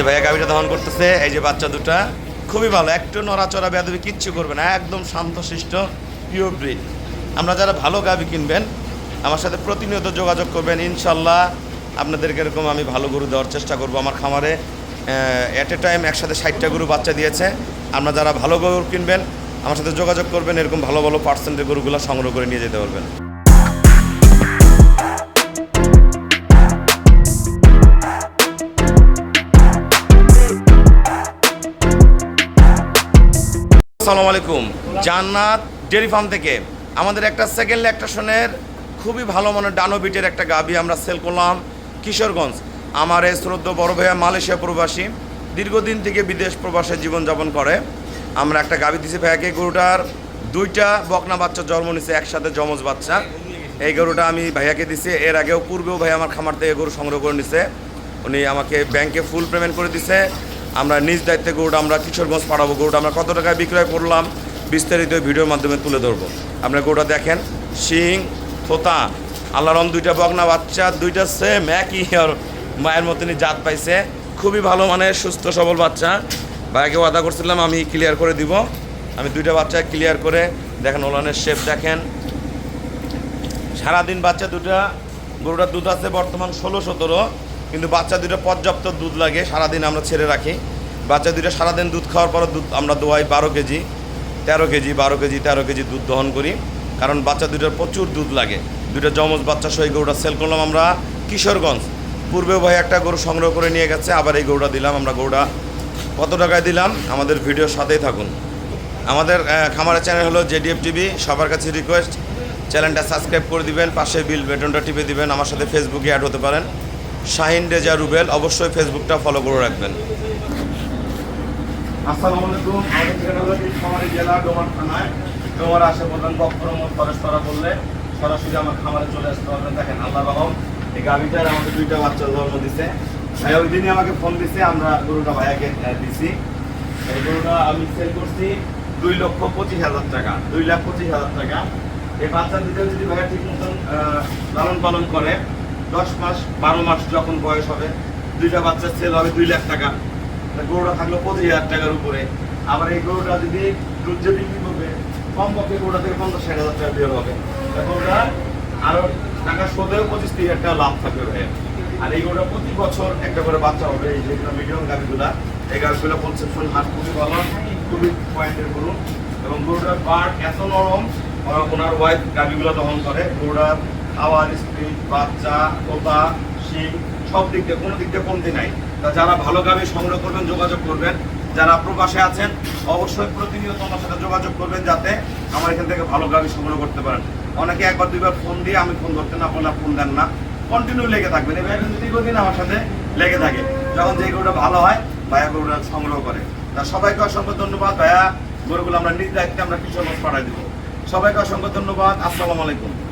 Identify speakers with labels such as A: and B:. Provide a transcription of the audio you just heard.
A: যে ভাইয়া গাভীটা দহন করতেছে, এই যে বাচ্চা দুটা, খুবই ভালো। একটু নড়াচড়া বেদবি কিচ্ছু করবে না, একদম শান্তশিষ্ট পিওর ব্রিড আমরা যারা ভালো গাভী কিনবেন, আমার সাথে প্রতিনিয়ত যোগাযোগ করবেন, ইনশাল্লাহ আপনাদেরকে এরকম আমি ভালো গরু দেওয়ার চেষ্টা করব আমার খামারে। অ্যাট এ টাইম একসাথে ষাটটা গরু বাচ্চা দিয়েছে। আপনারা যারা ভালো গরু কিনবেন, আমার সাথে যোগাযোগ করবেন, এরকম ভালো ভালো পার্সেন্টের গরুগুলো সংগ্রহ করে নিয়ে যেতে পারবেন। আসসালামু আলাইকুম। জান্নাত ডেয়ারি ফার্ম থেকে। আমাদের একটা সেকেন্ড ল্যাকটেশনের খুবই ভালো মানের ডানোবিটের একটা গাবি আমরা সেল করলাম কিশোরগঞ্জ। আমার এই শ্রদ্ধ বড় ভাইয়া মালয়েশিয়া প্রবাসী, দীর্ঘদিন থেকে বিদেশ প্রবাসে জীবনযাপন করে। আমরা একটা গাবি দিছি ভাইয়াকে গরুটার দুইটা বকনা বাচ্চা জন্ম নিছে, একসাথে যমজ বাচ্চা। এই গরুটা আমি ভাইয়াকে দিছি, এর আগেও পূর্বেও ভাই আমার খামার থেকে গরু সংগ্রহ করে নিছে। উনি আমাকে ব্যাংকে ফুল পেমেন্ট করে দিছে। আমরা নিজ দায়িত্বে গরুটা আমরা কিশোরগঞ্জ পাঠাবো গরুটা আমরা কত টাকায় বিক্রয় করলাম বিস্তারিত ভিডিওর মাধ্যমে তুলে ধরবো। আপনার গরুটা দেখেন, শিং, থোতা আল্লাহরম দুইটা বগনা বাচ্চা, দুইটা সেম একই মায়ের মতনই জাত পাইছে। খুবই ভালো মানে সুস্থ, সবল বাচ্চা। ভাইকে ওয়াদা করছিলাম, আমি ক্লিয়ার করে দিব। আমি দুইটা বাচ্চা ক্লিয়ার করে, দেখেন ওলানের শেপ দেখেন। সারাদিন বাচ্চা দুটা গরুটার দুধ আছে বর্তমান ষোলো, সতেরো। কিন্তু বাচ্চা দুটো পর্যাপ্ত দুধ লাগে, সারাদিন আমরা ছেড়ে রাখি। বাচ্চা দুটো সারাদিন দুধ খাওয়ার পর দুধ আমরা দোয়াই বারো কেজি, তেরো কেজি, বারো কেজি, তেরো কেজি দুধ দহন করি। কারণ বাচ্চা দুটোর প্রচুর দুধ লাগে। দুটো যমজ বাচ্চা সহ এই গরুটা সেল করলাম আমরা কিশোরগঞ্জ। পূর্বে ভাই একটা গরু সংগ্রহ করে নিয়ে গেছে, আবার এই গরুটা দিলাম, আমরা গরুটা কত টাকায় দিলাম? আমাদের ভিডিওর সাথেই থাকুন। আমাদের খামারের চ্যানেল হলো জেডিএফ টিভি, সবার কাছে রিকোয়েস্ট চ্যানেলটা সাবস্ক্রাইব করে দিবেন, পাশে বিল বেটনটা টিপে দিবেন, আমার সাথে ফেসবুকে অ্যাড হতে পারেন। শাহিন রেজা রুবেল, অবশ্যই ফেসবুকটা ফলো করে রাখবেন। বললে, সরাসরি আমার খামারে আমাদের দুইটা জন্ম দিছে। ওই দিনই আমাকে ফোন দিছে, আমরা দিছি। এই গরুটা আমি করছি দুই লক্ষ পঁচিশ হাজার টাকা, দুই লাখ পঁচিশ হাজার টাকা। এই বাচ্চা দুটো যদি ভাইয়া ঠিক মতন লালন পালন করে দশ মাস, বারো মাস যখন বয়স হবে, দুইটা বাচ্চা সেল হবে দুই লাখ টাকা। গরুটা থাকল পঁচিশ হাজার টাকার উপরে। আবার এই গরুটা যদি দুধ যে বিক্রি করবে, কম পক্ষে গরুটা থেকে পঞ্চাশ ষাট হাজার টাকা বের হবে। গরুটা আরও টাকা শোধেও পঁচিশ তিরিশ হাজার টাকা লাভ থাকবে ভাইয়া। আর এই গরুটা প্রতি বছর একটা করে বাচ্চা হবে, এই যেগুলো মিডিয়াম গাভিগুলা এই গাভিগুলো কনসেপশন হাট খুবই ভালো খুবই পয়েন্টের গরু। এবং গরুটার পার্ট এত নরম ওনার ওয়াইফ গাভিগুলো দহন করে। গরুটার খাওয়ার স্পিড, বাচ্চা তোতা শিম সব দিক দিয়ে, কোনো দিক দিয়ে কমতি নাই। তা যারা ভালো গাভি সংগ্রহ করবেন, যোগাযোগ করবেন। যারা প্রবাসে আছেন, অবশ্যই প্রতিনিয়ত আমার সাথে যোগাযোগ করবেন যাতে আমার এখান থেকে ভালো গাভি সংগ্রহ করতে পারেন। অনেকে একবার, দুইবার ফোন দিয়ে আমি ফোন ধরতে না পারলে ফোন দেন না। কন্টিনিউ লেগে থাকবেন। কিন্তু দীর্ঘদিন আমার সাথে লেগে থাকে। যখন যে গরুটা ভালো হয়, ভাইয়া গরুটা সংগ্রহ করে। তা সবাইকে অসংখ্য ধন্যবাদ, ভাইয়া। গরুগুলো আমরা নিজ দায়িত্বে আমরা কিছু পাঠাই দিব। সবাইকে অসংখ্য ধন্যবাদ। আসসালামু আলাইকুম।